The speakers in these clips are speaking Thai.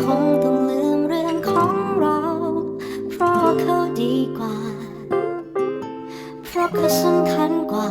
คงต้องลืมเรื่องของเรา เพราะเขาดีกว่า เพราะเขาสำคัญกว่า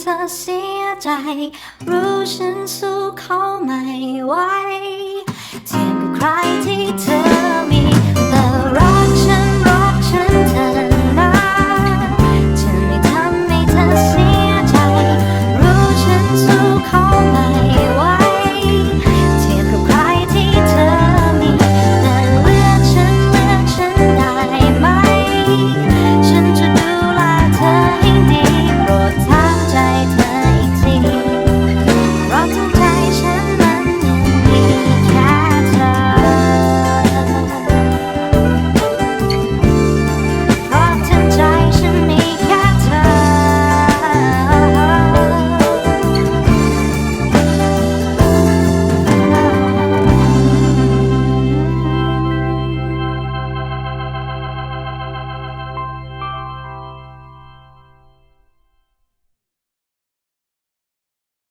เธอเสียใจ รู้ฉันสู้เขาไม่ไหวเทียบกับใครที่เธอ